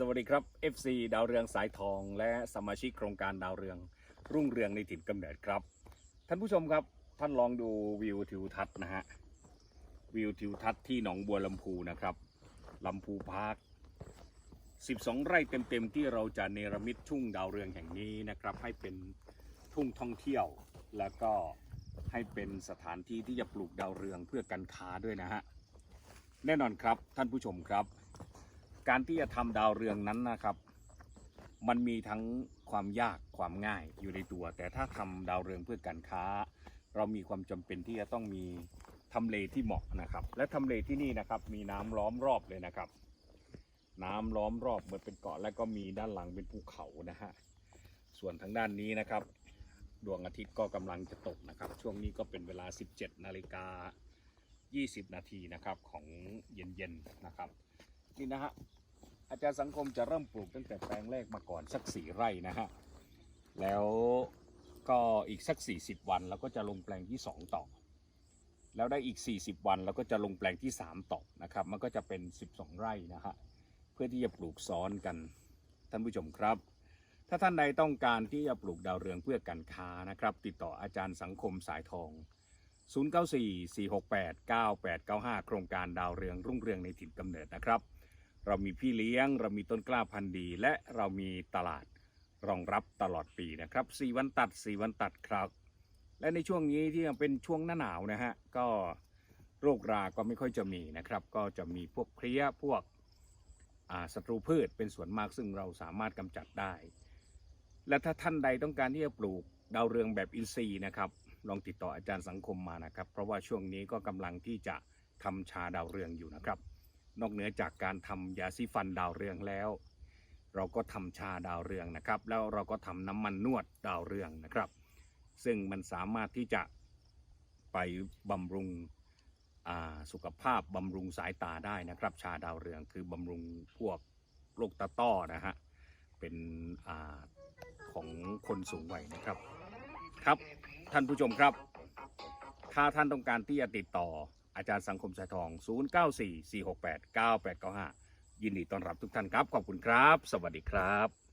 สวัสดีครับ FC ดาวเรืองสายทอง และสมาชิกโครงการดาวเรือง รุ่งเรืองในถิ่นกำเนิดครับ ท่านผู้ชมครับท่านลองดูวิวทิวทัศน์นะฮะวิวทิวทัศน์ที่หนองบัวลำพูนะครับลำพูพาร์ค12 ไร่เต็มๆที่เราจะเนรมิตทุ่งดาวเรืองแห่งนี้นะครับ ให้เป็นทุ่งท่องเที่ยว แล้วก็ให้เป็นสถานที่ที่จะปลูกดาวเรืองเพื่อการค้าด้วยนะฮะแน่นอนครับท่านผู้ชมครับ การที่จะทำดาวเรืองนั้นนะครับ มันมีทั้งความยากความง่ายอยู่ในตัว แต่ถ้าทำดาวเรืองเพื่อการค้า เรามีความจำเป็นที่จะต้องมีทำเลที่เหมาะนะครับ และทำเลที่นี่นะครับ มีน้ำล้อมรอบเลยนะครับ น้ำล้อมรอบเหมือนเป็นเกาะและก็มีด้านหลังเป็นภูเขานะฮะส่วนทางด้านนี้นะครับ ดวงอาทิตย์ก็กำลังจะตกนะครับ ช่วงนี้ก็เป็นเวลา 17นาฬิกา20 นาทีนะครับของเย็นๆนะครับ นี่นะฮะอาจารย์สังคมจะเริ่มปลูกตั้งแต่แปลงแรกมาก่อนสักสี่ไร่นะฮะแล้วก็อีกสัก 40 วันเราก็จะลงแปลงที่ 2 ต่อ แล้วได้อีก 40 วันเราก็จะลงแปลงที่ 3 ต่อนะครับ มันก็จะเป็น 12 ไร่นะฮะเพื่อที่จะปลูกซ้อนกันท่านผู้ชมครับ ถ้าท่านใดต้องการที่จะปลูกดาวเรืองเพื่อการค้านะครับ ติดต่ออาจารย์สังคมสายทอง 0944689895 โครงการดาวเรืองรุ่งเรืองในถิ่นกำเนิดนะครับ เรามีพี่เลี้ยง เรามีต้นกล้าพันธุ์ดี และเรามีตลาดรองรับตลอดปีนะครับ 4 วันตัด 4 วันตัดครับ และในช่วงนี้ที่ยังเป็นช่วงหน้าหนาวนะฮะก็โรครา ก็ไม่ค่อยจะมีนะครับ ก็จะมีพวกเพลี้ยพวกศัตรูพืชเป็นส่วนมากซึ่งเราสามารถกำจัดได้ และถ้าท่านใดต้องการที่จะปลูกดาวเรืองแบบอินทรีย์นะครับ ลองติดต่ออาจารย์สังคมมานะครับ เพราะว่าช่วงนี้ก็กำลังที่จะทำชาดาวเรืองอยู่นะครับ นอกเหนือจากการทำยาซีฟันดาวเรืองแล้ว เราก็ทำชาดาวเรืองนะครับ แล้วเราก็ทำน้ำมันนวดดาวเรืองนะครับ ซึ่งมันสามารถที่จะไปบำรุงสุขภาพบำรุงสายตาได้นะครับ ชาดาวเรืองคือบำรุงพวกโรคตาต้อนะฮะเป็นอของคนสูงวัยนะครับ ครับท่านผู้ชมครับ ถ้าท่านต้องการที่จะติดต่อ อาจารย์สังคมสายทอง 0944689895 ยินดีต้อนรับทุกท่านครับ ขอบคุณครับ สวัสดีครับ